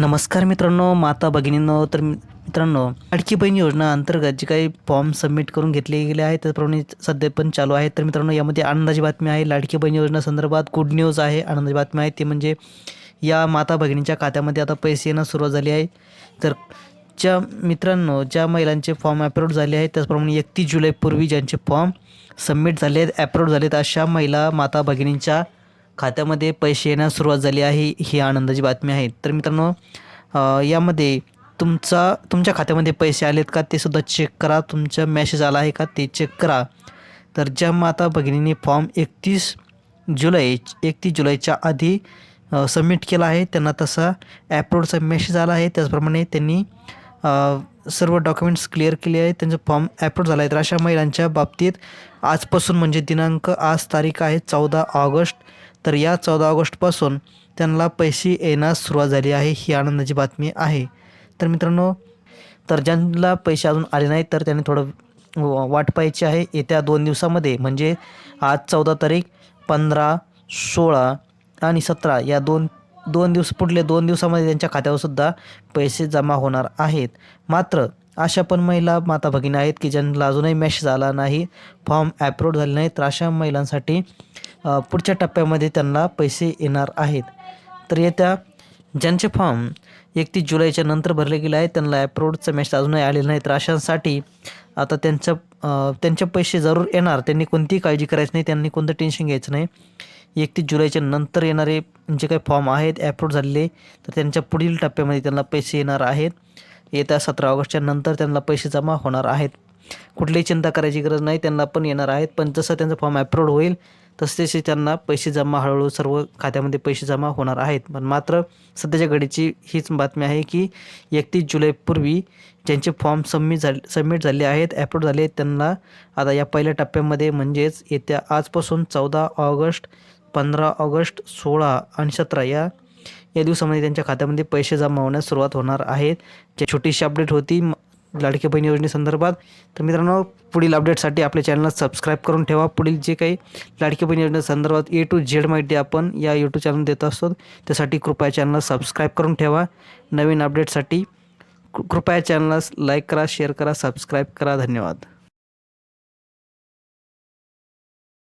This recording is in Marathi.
नमस्कार मित्रांनो माता भगिनींनो तर मित्रांनो लाडकी बहीण योजना अंतर्गत जे काही फॉर्म सबमिट करून घेतले गेले आहेत त्याप्रमाणे सध्या पण चालू आहे तर मित्रांनो यामध्ये आनंदाची बातमी आहे लाडकी बहीण योजना संदर्भात गुड न्यूज आहे. आनंदाची बातमी आहे ती म्हणजे या माता भगिनींच्या खात्यामध्ये आता पैसे येणं सुरुवात झाली आहे. तर ज्या मित्रांनो ज्या महिलांचे फॉर्म अप्रूव्ह झाले आहेत त्याचप्रमाणे एकतीस जुलैपूर्वी ज्यांचे फॉर्म सबमिट झाले आहेत अप्रूव्ह आहेत अशा महिला माता भगिनींच्या खात्यामध्ये पैसे येण्यास सुरुवात झाली आहे ही आनंदाची बातमी आहे. तर मित्रांनो यामध्ये तुमचा तुमच्या खात्यामध्ये पैसे आलेत का ते सुद्धा चेक करा. तुमचा मॅसेज आला आहे का ते चेक करा. तर ज्या माता भगिनीने फॉर्म एकतीस जुलै एकतीस जुलैच्या आधी सबमिट केला आहे. त्यांना तसा ॲप्रोडचा मेसेज आला आहे. त्याचप्रमाणे त्यांनी सर्व डॉक्युमेंट्स क्लिअर केले आहेत. त्यांचं फॉर्म ॲप्रोड झाला आहे. तर अशा महिलांच्या बाबतीत आजपासून म्हणजे दिनांक आज तारीख आहे चौदा ऑगस्ट तर या चौदा ऑगस्टपासून त्यांना पैसे येण्यास सुरुवात झाली आहे ही आनंदाची बातमी आहे. तर मित्रांनो तर ज्यांना पैसे अजून आले नाहीत तर त्यांनी थोडं व- वाट पाहायची आहे. येत्या दोन दिवसामध्ये म्हणजे आज चौदा तारीख पंधरा सोळा आणि सतरा या दोन दोन दिवस पुढले दोन दिवसामध्ये त्यांच्या खात्यावर सुद्धा पैसे जमा होणार आहेत. मात्र अशा पण महिला माता भगिनी आहेत की ज्यांना अजूनही मेसेज आला नाही फॉर्म ॲप्रूव्ह झाले नाही तर अशा महिलांसाठी पुढच्या टप्प्यामध्ये त्यांना पैसे येणार आहेत. तर येत्या ज्यांचे फॉर्म एकतीस जुलैच्या नंतर भरले गेले आहेत त्यांना ॲप्रोडचं मेसेज अजूनही आलेलं नाही. तर अशांसाठी आता त्यांचं त्यांचे पैसे जरूर येणार. त्यांनी कोणतीही काळजी करायची नाही. त्यांनी कोणतं टेन्शन घ्यायचं नाही. एकतीस जुलैच्या नंतर येणारे जे काही फॉर्म आहेत ॲप्रूव्ह झालेले तर त्यांच्या पुढील टप्प्यामध्ये त्यांना पैसे येणार आहेत. येत्या सतरा ऑगस्टच्या नंतर त्यांना पैसे जमा होणार आहेत. कुठलीही चिंता करायची गरज नाही. त्यांना पण येणार आहेत. पण जसं त्यांचं फॉर्म ॲप्रूव्ह होईल तसेच त्यांना पैसे जमा हळूहळू सर्व खात्यामध्ये पैसे जमा होणार आहेत. पण मात्र सध्याच्या घडीची हीच बातमी आहे की एकतीस जुलैपूर्वी ज्यांचे फॉर्म सबमिट झाले सबमिट झाले आहेत ॲप्रूव्ह झाले त्यांना आता या पहिल्या टप्प्यामध्ये म्हणजेच येत्या आजपासून चौदा ऑगस्ट पंधरा ऑगस्ट सोळा आणि सतरा या या दिवसामध्ये त्यांच्या खात्यामध्ये पैसे जमा होण्यास सुरुवात होणार आहेत जे छोटीशी अपडेट होती म- लाडकी बहीण योजनेसंदर्भात. तर मित्रांनो पुढील अपडेटसाठी आपल्या चॅनलला सबस्क्राईब करून ठेवा. पुढील जे काही लाडकी बहीण योजनेसंदर्भात ए टू झेड माहिती आपण या यूट्यूब चॅनल देत असतो त्यासाठी कृपया चॅनलला सबस्क्राईब करून ठेवा. नवीन अपडेटसाठी कृ- कृपया चॅनलला लाईक करा शेअर करा सबस्क्राईब करा. धन्यवाद.